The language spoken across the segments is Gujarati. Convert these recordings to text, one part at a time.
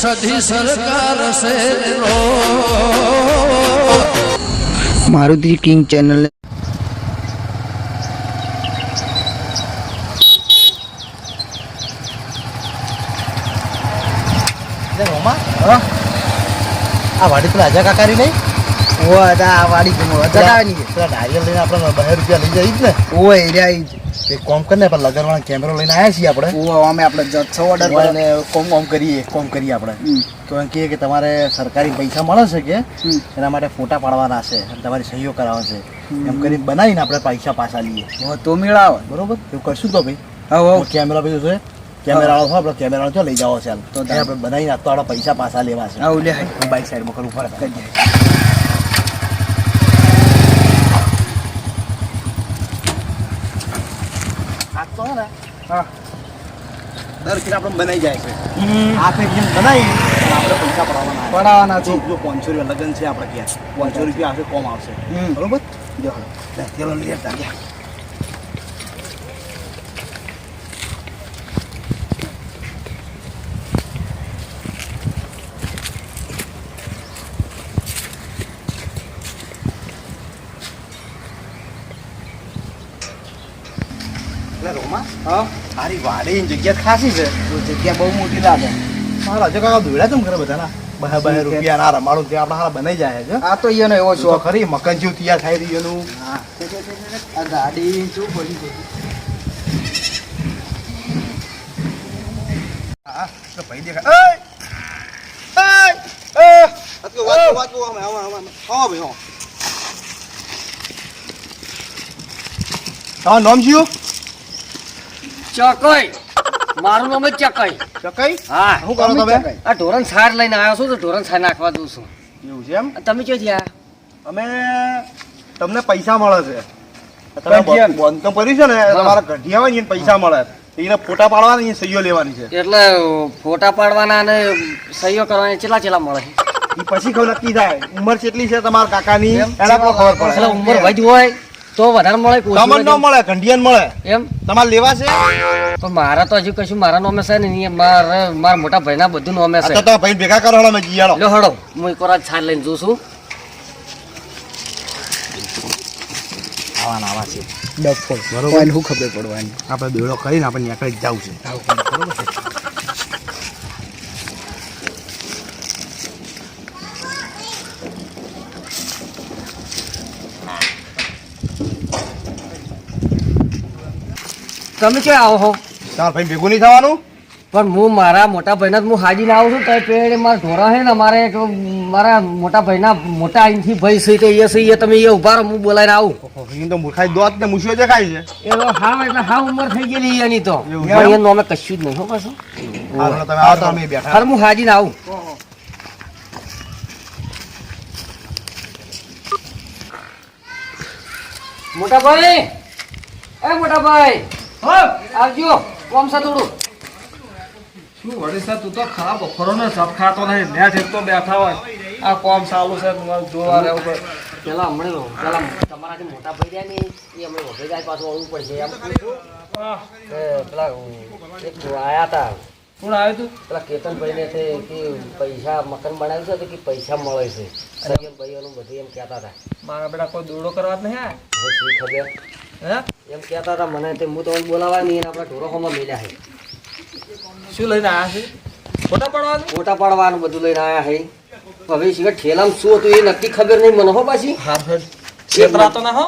સધી સરકાર છે મારુતિ કિંગ ચેનલ આ વાડી પેલા અજા કાકારી નહીં ઓ આ વાડી ચડાવવાની છે. નારિયેલ લઈને આપણે બહાર રૂપિયા લઈ જઈ જ ને. ઓ એરિયા જ. એક કોમ કરીને પણ લગનવાળા કેમેરો લઈને આવ્યા છીએ આપણે. ઓ અમે આપણે જથ્થો ઓર્ડર અને કોમ કોમ કરીએ કોમ કરીએ આપણે. તો એમ કહીએ કે તમારે સરકારી પૈસા મળે છે કે? એના માટે ફોટા પાડવાના છે અને તમારી સહીઓ કરાવવા છે. એમ કરીને બનાવીને આપણે પૈસા પાછા લઈએ. તો મેળાવે. બરોબર? એવું કરશું તો ભાઈ. હા કેમેરા ભાઈ છે. કેમેરા વાળો આપણે કેમેરા વાળો લઈ જાઓ છે તો આપણે બનાવીને આપતો પૈસા પાછા લેવા છે. બાઇક સાઈડમાં કરું ફરક હે. દર વખતે આપણે બનાવી જાય છે. આ ફેર જેમ બનાવી આપણે પૈસા પડાવવાના. પડાવવાના છે. જો પાંચસો રૂપિયા લગન છે આપણે ક્યાં પાંચસો રૂપિયા આવશે કોમ આવશે. બરોબર? જો ચલો લઈ જતા રોમા. હા. તારી વાડીની જગ્યા ખાસી છે. જગ્યા બહુ મોટી લાગે. મારા હજુ કાકા દોડ્યા તમે ઘરે બધાના? બહે બહે રૂપિયા ના રમાડું ત્યાં આપણે હારા બનાવી જાય છે. આ તો ઈયોનો એવો શોખ. ખરી મકાન તૈયાર થાય રહ્યું હા. આ ગાડી શું હા તો ભાઈ દેખા! એ! નામ શું? ચકઈ. મારું નામ જ ચકઈ. ચકઈ? હા. શું કરો તમે? આ ઢોરણ સાર લઈને આવ્યો છું તો ઢોરણ સાર નાખવા દઉં છું. એવું છે એમ? તમે ક્યાં થયા અમે તમને પૈસા મળે છે. બંધ તો કર્યું છે ને તમારા ગઢિયા હોય ને પૈસા મળે. એને ફોટા પાડવાના સહીઓ લેવાની છે. એટલે ફોટા પાડવાના અને સહીઓ કરવાની ચેલા ચેલા મળે? પછી ખબર નક્કી થાય. ઉંમર કેટલી છે તમારા કાકાની? એના ખબર પડે. ઉંમર વધ હોય તો વધારે મળે તમને ન મળે ગંઢિયાન મળે. એમ? તમારે લેવા છે? તો મારા તો હજુ કશું મારા નોમે છે ને નહીં મારે મારા મોટા ભાઈના બધું નોમે છે. તો ભાઈ ભેગા કરો હળો મેં જીયાળો લો હળો હું એક વાર છાર લઈને જોઉં છું. આવા આવા છે. ડફો બરોબર. હું ખબર પડવાની? આપણે બેડો કરીને આપણે નીકળી જવું છે. તમે ક્યાં આવો છો? તમારે ભાઈ ભેગું નહીં થવાનું? પણ હું મારા મોટા ભાઈના હું હાજીને આવું છું. તો પેડ મારા ઢોરા છે ને મારે મારા મોટા ભાઈના મોટા અહીંથી ભાઈ છે તો એ છે એ તમે એ ઊભા રહો હું બોલાવીને આવું. એ તો મૂર્ખાઈ દોત ને મૂછ્યો છે. ખાય છે એ હાવ એટલે હા ઉંમર થઈ ગયેલી એની તો? એનું અમે કશું જ નહીં હો પાછું. તમે આવો તો બેઠા હું હાજીને આવું. મોટા ભાઈ! એ મોટા ભાઈ! આવજો કોમ સા થોડું. શું વળી સર તું તો ખરાબ બપોરો ને સબ ખાતો નહીં મેં તો બેઠા હોય. આ કોમ ચાલુ છે તમારે જોવા રહેવું પડે પેલા હમણાં પેલા તમારાથી મોટા ભાઈ રહ્યા ને એ હમણાં જાય પાછું આવવું પડશે એમ. પેલા એક આયા હતા કોણ આવ્યું તું? પેલા કેતનભાઈ ને છે કે પૈસા મકાન બનાવ્યું છે કે પૈસા મળે છે. સૈયદ ભાઈઓનું બધું એમ કહેતા હતા. મારા બેટા કોઈ દોડો કરવા જ નહીં ખબર? હે? એમ કહેતા હતા મને તે હું તમને બોલાવા નહીં આપણા ઢોરોમાં મેલ્યા છે. શું લઈને આવ્યા છે? ફોટા પાડવાનું? ફોટા પાડવાનું બધું લઈને આવ્યા છે. હવે સિવાય ઠેલામાં શું હતું એ નક્કી ખબર નહીં મને હો પાછી. છેતરાતો ના હો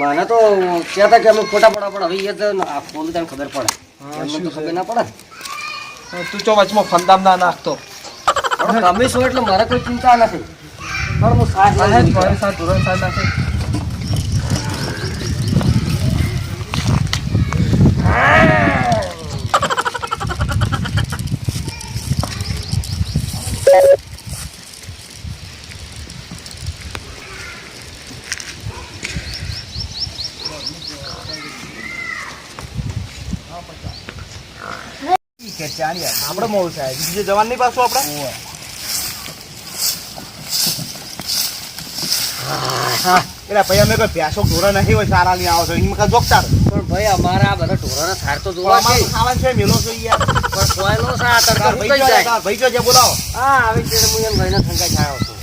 મને તો કહેતા કે અમે ફોટા પડવા પણ હવે એ તો આ ફોન તને ખબર પડે. એમને તો ખબર ના પડે. તું ચો વચમાં ફંદામ ના નાખતો? તમે છો એટલે મારે કોઈ ચિંતા નથી. પણ હું સાથ સાહેબ. સાથે ધોરણ સાહેબ નાખે આપણે મોડું થાય બીજે જવાનું નહીં પાછું આપણે? એટલે ભાઈ અમે કોઈ ભેંસો ઢોરા નહીં હોય સારા લઈને આવો છો એમ કાં જોગતા પણ ભાઈ અમારા આ બધા ઢોરાના સાર તો તો જોવા છે. ખાવાનું છે મેલો છો યાર. પણ કોયનો સાર તડકા ભાઈ જાય. ભાઈ જો જે બોલાવો. હા આવી છે હું એમ ભાઈને થંકાઈ ખાયો છું.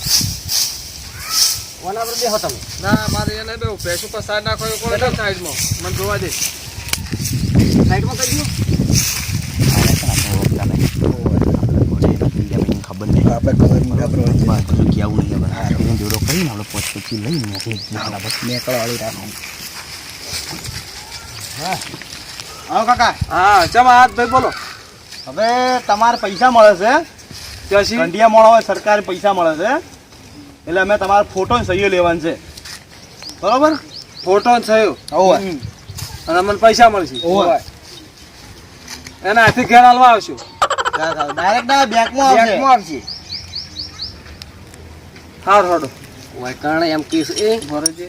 ઓના પર બેહો તમે. ના મારે એને બે પૈસું પર સાઈડ નાખો એ સાઈડમાં? મને જોવા દે. સાઈડમાં કરી દો ખબર નહીં આપણે ખબર નહીં ખબર બધું કેવું નહીં આપણે જોડો કરીને આપણે પોચ પછી લઈને મોકલી મેકળો વાળી રાખો હા કાકા હા ચમ હાથ ભાઈ બોલો હવે તમારે પૈસા મળે છે ત્યાંથી કંડિયા મળો સરકારે પૈસા મળે છે એટલે અમે તમારો ફોટો સહીઓ લેવાનો છે બરોબર ફોટો હોવે અને મને પૈસા મળશે. એના હાથે ઘેર હાલવા આવશું ડાયરેક્ટ બેંકમાં આવશે બેંકમાં આવશે હાર હડો કારણ એમ કીસ એ. ભરોજે.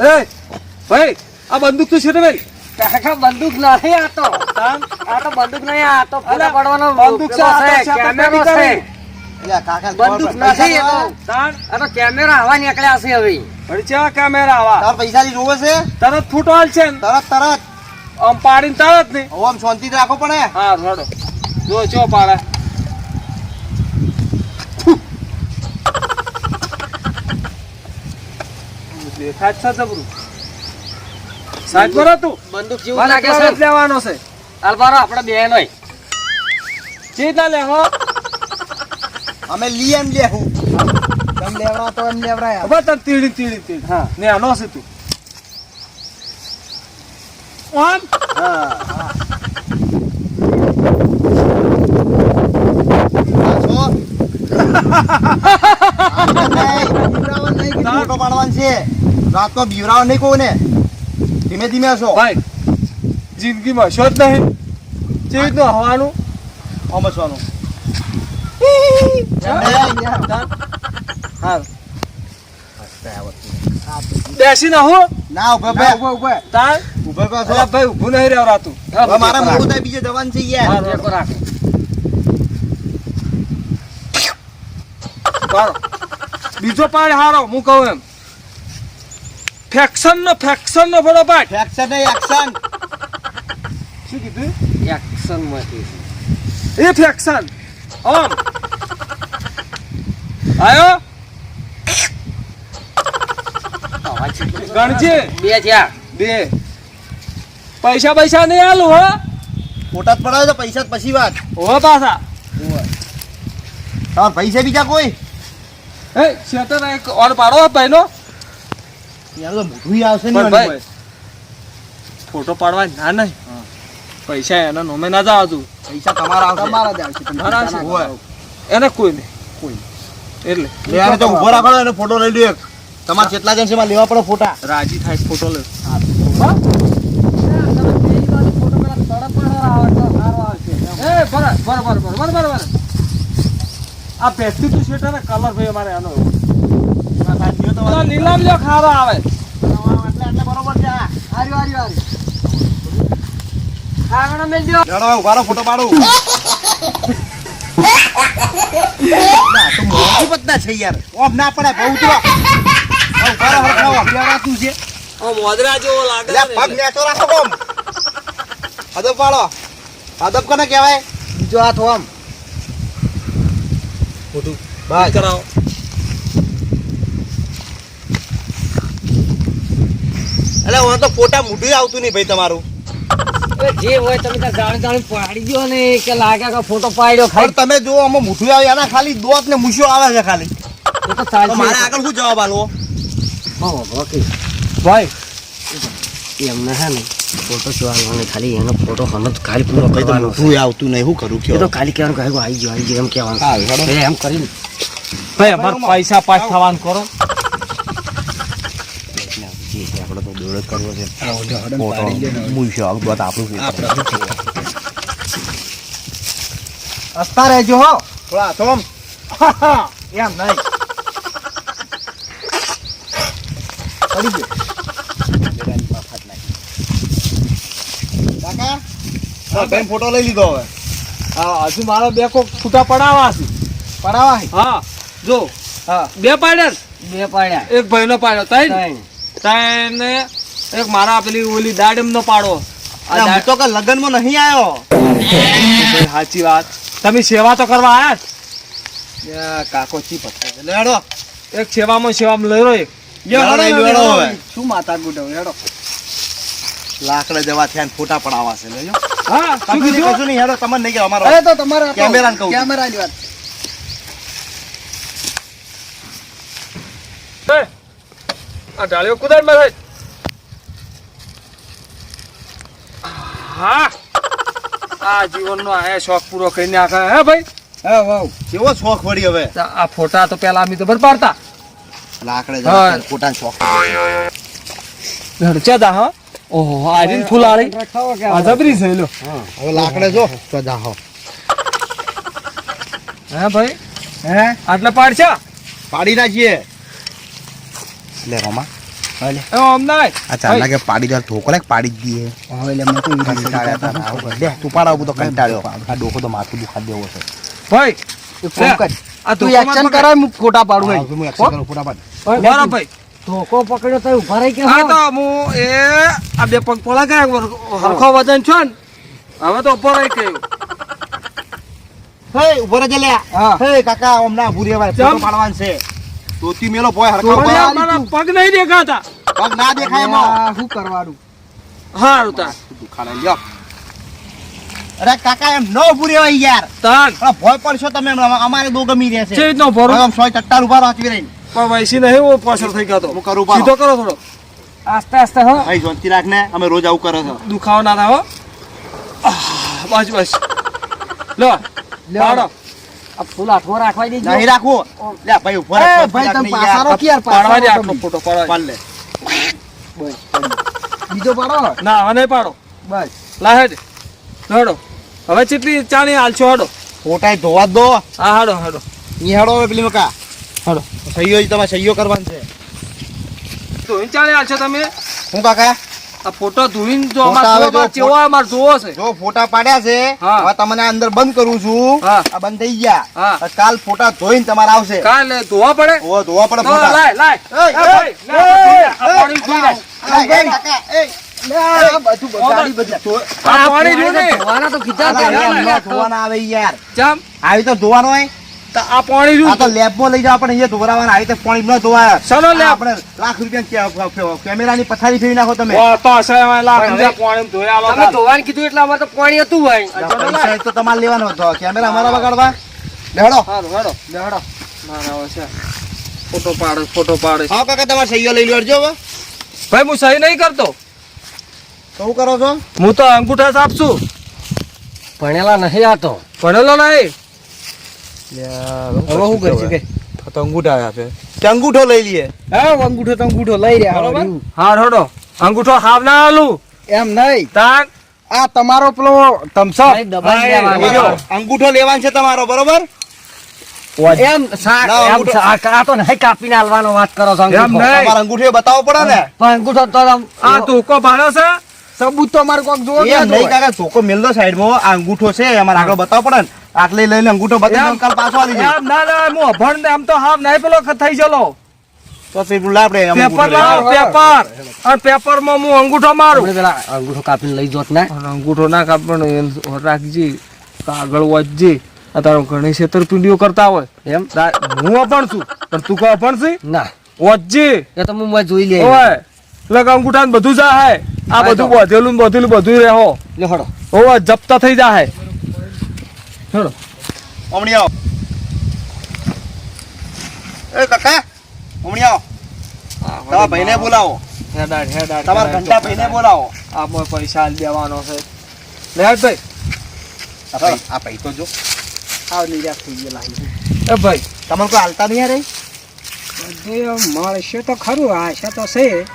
એ ભાઈ આ બંદૂક તો છે ને ભાઈ? કાકા બંદૂક નહીં આ તો આ તો બંદૂક નહીં આ તો ફોટા પડવાનો બંદૂક છે, કેમેરો છે બંદૂક નથી એ તો આ તો કેમેરા હવા નીકળ્યા છે હવે. કેમેરા આવા તાર પૈસા જોવે છે? તરત ફૂટવાલ છે. તરત તરત. આમ પાડીને તરત ને નહીં. આમ શાંતિ રાખો પડે હા. રડો. જો ચો પાડે. દેખાય છે જબરું. હતું બંદૂક જેવું લાગે છે. લેવાનો છે. અલબારો આપણે બે નહીં ચીજ ના લે અમે લઈ એમ લેવું તમે લેવડા તો એમ લેવડાય. ખબર તને તીડી તીડી તીડી. હા. ને આનો છે તું. છે રાતનો બીવરાવ નહીં કોને ધીમે ધીમે હશો ભાઈ જિંદગીમાં શો જ નહીં ચીજનું હવાનું હા. બેસી ના હો. ના ઉભે ઉભે ઉભે. તાર. ઉભે ઉભે અલા ભાઈ ઊભું નહીં મારા મોડું થાય બીજે જવાનું છે યાર. રાખો બીજો પાડ હારો હું કહું એમ. ફેક્શન નો ફેક્શન નો ફોટો પાડ ફેક્શન ને એક્શન શું કીધું? એક્શનમાંથી. એ ફેક્શન. ઓમ. આયો? ગણજે. બે થયા બે. પૈસા પૈસા નહીં આલું હો. ફોટા પડાવે તો પૈસા પછી વાત. હો પાછા. તમારા પૈસા બીજા કોઈ? એ શેતર એક ઓર પાડો ભાઈ નો યાર તો મોઢું આવશે ને ભાઈ ફોટો પાડવા ના નહીં. પૈસા એના નોમે ના જાવ તું. પૈસા તમારા આવશે. તમારા જ આવશે તમારા આવશે? એને કોઈ નહીં. કોઈ એટલે. લે આને તો ઊભો રાખો એને ફોટો લઈ લ્યો એક. તમારે કેટલા જણ છે એમાં લેવા પડે ફોટા. રાજી થાય ફોટો લે. એ બરાબર બરાબર બરાબર બરાબર. આ પહેરતી તું શેટર ને કલર ભાઈ અમારે આનો. તો લીલામ લ્યો ખારો આવે. બરોબર છે આ. હાર્યું, હાર્યું, હાર્યું. આગળ મેલ દો ફોટો પાડું. ના, તો મોંઘી પત્તા છે યાર. ઓમ ના પડે બહુ તો હવે ઊભા રહો, હરખાવો. લેવડાતું છે. મોદરા જેવો લાગે પગ નેચો રાખો કોમ. અદબ કોને કહેવાય? બીજો હાથ ઓમ ખોટું બસ કરાવો. એટલે હું તો ફોટા મોઢું આવતું નહીં ભાઈ તમારું. જે હોય તમે જાણી જાણી પાડી દો ને કે લાગે કે ફોટો પાડ્યો પણ તમે જો આમાં મૂઠું આવે એના ખાલી દોત ને મૂછ્યો આવે છે ખાલી. મારે આગળ શું જવાબ આલવો? હા ઓકે. ભાઈ. એમને હે ને ફોટો ને ખાલી એનો ફોટો હમણાં ખાલી પૂરો કરવાનો તું આવતું નહીં શું કરું કે તો ખાલી કહેવાનું કે આવી ગયો આવી ગયો એમ કહેવાનું એમ કરીને. ભાઈ અમારે પૈસા પાસ થવાનું કરો. આપણે તો દોડ કરવો છે આપણું હસતા રહેજો હો થોડા થોમ એમ નહીં પડી ગયો કાકા હા, બેન ફોટો લઈ લીધો હવે. હા હજુ મારો બે કોક ફૂટા પડાવા છે. પડાવા હા જો હા. બે પાડ્યા બે પાડ્યા. એક ભાઈનો પાડ્યો તઈ. તઈ ને. એક મારા પેલી ઓલી દાડમ નો પાડો આ તો કે લગનમાં નહીં આવ્યો. સાચી વાત. તમે સેવા તો કરવા આવ્યા કાકો ચી પત્તો લે એક સેવામાં સેવામાં લઈ રહ્યો એક. શું માતા ગુડવ હેડો. લાકડા જવા થયા ફોટા પડાવા છે લેજો હા શું કીધું? કશું નહીં હેડો તમને નહીં કે અરે તો તમારે આ કેમેરાને કહું કેમેરાની વાત. આ ઢાળીઓ કુદાડમાં હા. આ જીવનનો આ શોખ પૂરો કરીને નાખે હે ભાઈ? હા વાવ કેવો શોખ વળી હવે? આ ફોટા તો પેલા અમે તો બર પાડતા. લાકડે શોખ. દા હા. ઓહો આરીન ફૂલાળી આ જબરી છે લો હવે લાકડે જો તો જાહો હે. ભાઈ? હે? આટલે પાડશે પાડી નાખીએ. લે રોમા. એ આમ નાય આ ચાલા કે પાડી દે ધોકો પાડી જ દઈએ હવે એટલે મને તો કંટાળ્યા તા આવ લે તું પાડાવું તો કંટાળ્યો. આ ડોકો તો માથું દુખા દેવો છે. ભાઈ ફોન કર. આ તું એક્શન કરાય હું ફોટા પાડું હું એક્શન કરું, ફોટા પાડ. બરાબર ભાઈ. ધોકો પકડ્યો તો ઊભા રહી હા તો હું એ આ બે પગ પોળા ગયા હરખો વજન છો ને હવે તો ઉપર રહી ગયું. હે ઊભો રહી લે હા. હે કાકા હમણાં ઊભું રહેવાય ફોટો પાડવાનું છે. ધોતી મેલો ભોય હરખા ઊભા. પગ નહીં દેખાતા. પગ ના દેખાય એમાં. શું કરવાનું? હારું તા દુખાડે લ્યો. અરે કાકા એમ ન ઊભું રહેવાય યાર. તાન ભોય પડશો તમે અમારે દો ગમી રહ્યા છે. ભરું આમ સોય ચટ્ટાર ઊભા રહો હાચવી રહીને. પણ વૈસી નહીં હું પાછળ થઈ ગયો તો હું કરું સીધો કરો થોડો. આસ્તે આસ્તે હો. ભાઈ જોનતી રાખ ને અમે રોજ આવું કરો છો. દુખાવો ના થાવો બસ બસ લો પાડો. આ ફૂલ આઠવો રાખવા દેજો. નહીં રાખવું. લે ભાઈ ભાઈ તમે ને પાછા યાર. રહો કે યાર પાડવા આટલો ફોટો પાડ લે. બીજો પાડો? ના હવે નહીં પાડો. બસ. લા હેડ. હેડો. હવે ચેટલી ચાણી હાલશો હેડો. ફોટાય ધોવા દો. હા હાડો હાડો. ઈ હેડો પેલી મકા હેડો સહીઓ જ તમારે સહીઓ કરવાની છે ધોઈને ચાણી હાલશો તમે હું કાકા આ ફોટો ધોઈને જો અમારે જેવો અમારે જોવો છે જો ફોટા પાડ્યા છે હવે તમને અંદર બંધ કરું છું આ બંધ થઈ ગયા કાલ ફોટા ધોઈને તમારે આવશે કાલે ધોવા પડે ઓ ધોવા પડે ફોટા લાય લાય એય, એ ભાઈ, એય, લાય, એય, આ પાણી ધોઈ નાખ. એય, એય, કાકા, એય. લે આ બધું ગાડી બધી આ પાણી ધોઈ ને. ધોવાના આવે યાર આવી તો ધોવાનો હોય આ પાણી આ રહ્યું. તો લેબમાં લઈ જાવ પણ અહીંયા ધોવરાવાના આવી તો પાણી ન ધોવાય. સનો લે આપણે લાખ રૂપિયા કેમેરાની પથારી ફેરી નાખો તમે. ઓ, તો હશે લાખ રૂપિયા પાણી ધોયા આલો તમે. ધોવાનું કીધું એટલે અમારે તો પાણી હતું ભાઈ. તો તમારે લેવાનો હતો. કેમેરા અમારા બગાડવા લેડો હારું, લેડો લેડો મારા છે. ફોટો પાડો ફોટો પાડો. હા કાકા તમારે સહીઓ લઈ લેજો હવે ભાઈ હું સહી નહીં કરતો. તો શું કરો છો? હું તો અંગૂઠા જ આપશું ભણેલા નહીં આ તો. ભણેલો નહીં? હવે શું કરશે કે? તો અંગૂઠા આપે તે અંગૂઠો લઈ લઈએ. હા અંગૂઠો તો અંગૂઠો લઈ રહ્યા બરોબર. હા હેડો અંગૂઠો હાવ ના આલું એમ નહીં. તાન. આ તમારો પેલો. બીજો. અંગૂઠો લેવાનો છે તમારો બરોબર? એમ આ તો નહીં કાપીને આલવાનો વાત કરો છો એમ અંગૂઠો. બતાવવો પડે ને. પણ અંગૂઠો તો આ તુકો ભાડો છે? સબૂત તો અમારે કોક જોવો એમ નહીં કાકા ચોખ્ખો મેલ સાઈડમાં આ અંગૂઠો છે અમારે આગળ બતાવો પડે ને. આટલે લઈને અંગૂઠો બતાવી. કાલ પાછો આવી જાય ના ના હું અભણ ને આમ તો હાવ નહીં પેલો થઈ જલો તો પેપર લાવ પેપર. અને પેપરમાં હું અંગૂઠો મારું. પેલા અંગૂઠો કાપીને લઈ જોત ને. અંગૂઠો ના કાપવાનો રાખજે કાગળ વાંચજે. આ તારો ઘણી છેતરપિંડીઓ કરતા હોય. એમ? હું અભણ છું પણ તું કો અભણ છે? ના. વાંચજે. એ તો હું મોય જોઈ લે. ઓય એટલે અંગૂઠા બધું જાય આ બધું વધેલું બધેલું બધેલું બધું રહેવો ઓય જપ્તા થઈ જાહે. હેડો. હમણી આવો. એ કાકા હમણી આવો. તમારા ભાઈને બોલાવો. હેડાડ હેડાડ તમારા ઘંટા ભાઈને બોલાવો. આમાં પૈસા આલી દેવાનો છે. લેડ ભાઈ. આ ભાઈ આ ભાઈ તો જો. આવ નિરાશ થઈ ગયેલા એ ભાઈ. તમારે કોઈ હાલતા નહીં રે? મળશે તો ખરું આશા તો છે.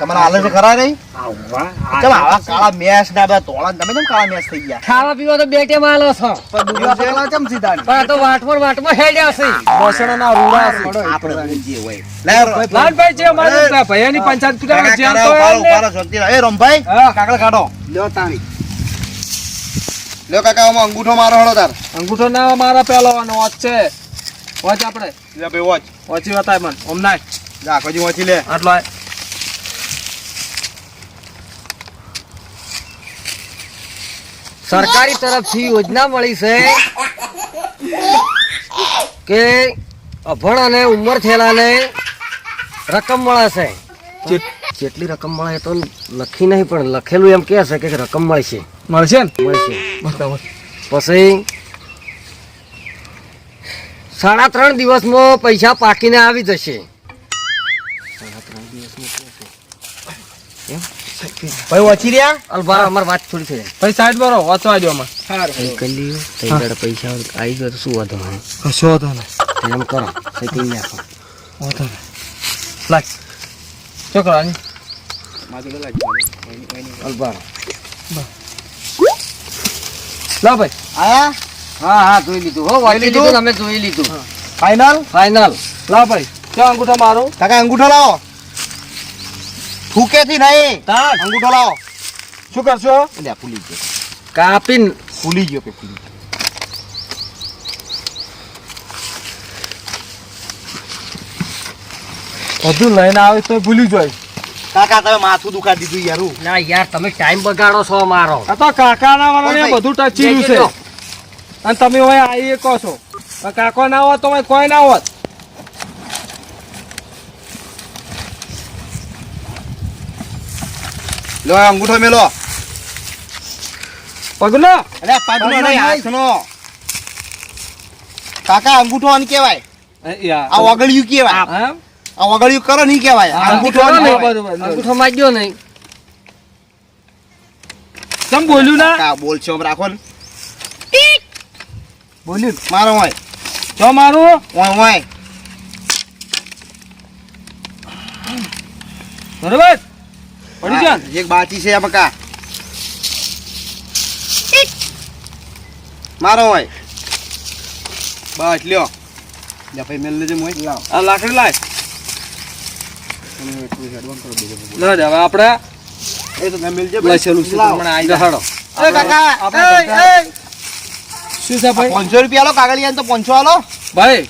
તમને હાલે તો ખરા નહીં? આવવા ચમ આવા કાળા મેસ ના બધા તોળા તમે કેમ કાળા મેસ થઈ ગયા? ખાવા પીવા તો બે ટેમ આલો છો. પણ ડુંગરા પકડા કેમ સીધા પણ તો વાટમાં વાટમાં હેડ્યા છે. બસડાના રૂડા છે. આપણે જે હોય. લે લાલભાઈ જે અમારે ભૈયાની પંચાયત પૂજા જેમ તો પાડો, એમ ને. પાડો, શાંતિ રહો. એ રમભાઈ હા. કાકડા કાઢો. લ્યો તાણી લ્યો કાકા આમાં અંગૂઠો મારો હળો તાર. અંગૂઠો ના મારા પેલો વોચ છે. વોચ આપણે. લે ભાઈ વોચ. વોચી બતાય મને. ઓમ નાય. જા કોજી વોચી લે. આટલો સરકારી તરફથી યોજના મળી છે કે અભણ અને ઉંમર થયેલાને રકમ મળે છે. જેટલી રકમ મળે તો લખી નહીં પણ લખેલું એમ કહે છે કે રકમ મળશે મળશે ને? મળશે પછી સાડા ત્રણ દિવસમાં પૈસા પાકીને આવી જશે. ભાઈ વાંચી રહ્યા? અલબાર અમાર વાત થોડી થઈ ભાઈ સાઈડ બરો વાંચવા દો અમાર. સારું. કરી તઈ ગડ પૈસા આવી ગયો તો શું વાંધો હોય કશો હતો ના એમ કરો. સેટિંગ નાખો. વાંધો ના લાગ છોકરાની અલબાર લા ભાઈ. આયા? હા હા જોઈ લીધું. હો વાંચી લીધું? અમે જોઈ લીધું. ફાઇનલ ફાઇનલ લા ભાઈ ક્યાં અંગૂઠો મારો? કાકા અંગૂઠો લાવો. થૂકે થી નહીં અંગૂઠો લાવો. શું કરશો? લે ફૂલી ગયો. કાપીને ફૂલી ગયો કે ફૂલી ગયો. બધું લઈને આવે તો ભૂલી જાય. કાકા તમે માથું દુખા દીધું યારું ના યાર તમે ટાઈમ બગાડો છો મારો આ તો કાકાના વાળાને ભાઈ, બધું ટચીયું છે. અને તમે હવે આવી કહો છો. કાકો ના હોત તો કોઈ ના હોત. લો અંગૂઠો મેલો. પગલો. અરે પગનો નહીં હાથનો કાકા અંગૂઠો આને કહેવાય. આ વગડિયું કહેવાય? આ વગડિયું કરો નહીં કહેવાય. આ અંગૂઠો. અંગૂઠો માગ્યો નહીં. કેમ બોલ્યું ના? કાકા બોલશો આમ રાખો ને. બોલ્યું. મારો હોય. તો મારું? ઓય ઓય. બરોબર? એક બાકી છે આ બકા મારો હોય. બસ લ્યો. લે ભાઈ મેલ લેજે મોય. લાવ. આ લાકડી લાય. લે હવે આપણે એ તો મેં મેલજે લસેલું છે લાવ. આઈ જા. એ કાકા એ, એ. શું છે ભાઈ? પાંચસો રૂપિયા આલો કાગળિયા તો પાંચસો આલો. ભાઈ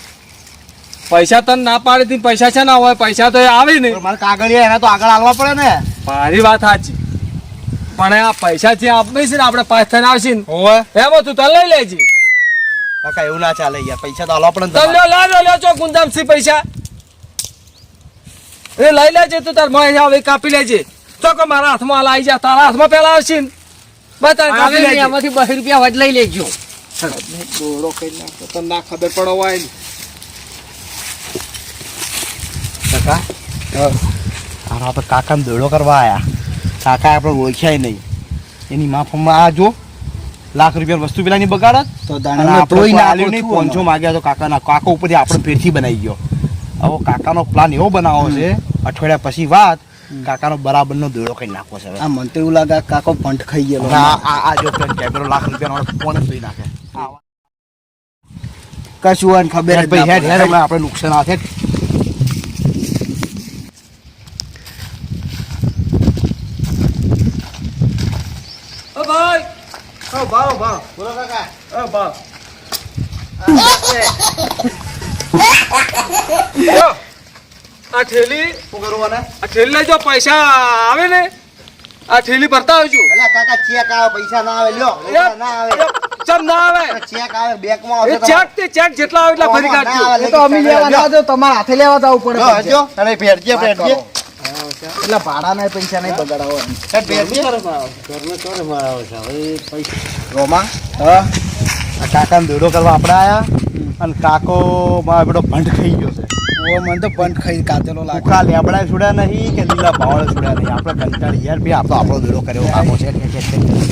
પૈસા તને ના પાડી પૈસા છે ના હોય પૈસા તો આવે ને મારે કાગળિયા એના તો આગળ હાલવા પડે ને. મારી વાત સાચી. પણ આ પૈસા જે આપે છે ને આપણે પાંચ થઈને આવશે ને હોવે. એમાં તું તને લઈ લેજે. કાકા એવું ના ચાલે યાર પૈસા તો પડે ને તને લો લ્યો લ્યો લ્યો ગુંદામસી પૈસા. એ લઈ લેજે તું તાર મોય આવે કાપી લેજે. ચોકો મારા હાથમાં હાલ આવી જા તારા હાથમાં પેલા આવશે ને. બતા કાપી કાપી લેજે. આમાંથી બસો રૂપિયા વધ લઈ લેજો. દોડો કઈ નાખો તને ના ખબર પડો હોય ને. કાકા આનો આપણે કાકાને દોડો કરવા આયા. કાકા આપણે ઓળખ્યા નહીં. એની માફમાં આ જો લાખ રૂપિયા વસ્તુ પેલા ની બગાડત. તો આપણે તોય કોઈ ના આલ્યું નહીં ગોઠવું પોંચો માગ્યા તો કાકાના કાકો ઉપરથી આપણે ફેરથી બનાવી ગયો. હવે કાકાનો પ્લાન એવો બનાવો છે અઠવાડિયા પછી વાત કાકાનો બરાબરનો દોડો કરી નાખો છે. આ મને તો એવું લાગે કાકો પંટ ખાઈ ગયેલો. આ આ- જો કેમેરો લાખ રૂપિયાનો ફોન લઈ નાખે. કશું ને ખબર ના આપણે નુકસાન આ હેડ ઓ ભાઈ ઓ બારો બારો બોલો કાકા. ઓ બારો આ ઠેલી શું કરવાના? આ ઠેલી લઈ જો પૈસા આવે ને? આ ઠેલી ભરતા આવજો. અલ્યા કાકા ચેક આવે પૈસા ના આવે લ્યો. ના આવે. ચમ ના આવે? ચેક આવે બેંકમાં એ આવશે ચેક તે ચેક જેટલા આવે એટલા ભરી કાઢજો. ના આવે. તો અમે લેવા ના દો તમારે હાથે લેવા જવું પડે જો. હજો. અરે. એટલે ભાડાના પૈસા નહીં બગાડાવો રોમા હા? આ કાકાને દોડો કરવા આપણે આવ્યા અને કાકો મારો બેટો ભંડ ખાઈ ગયો છે. ઓ મને તો પંટ ખાઈ કાચેલો લાગે. કા લેબડા છોડ્યા નહીં કે લીલા ભાવડા છોડ્યા નહીં. આપણે કંટાળી યાર ભાઈ આપણો આપણો દોડો કર્યો. આખો છે.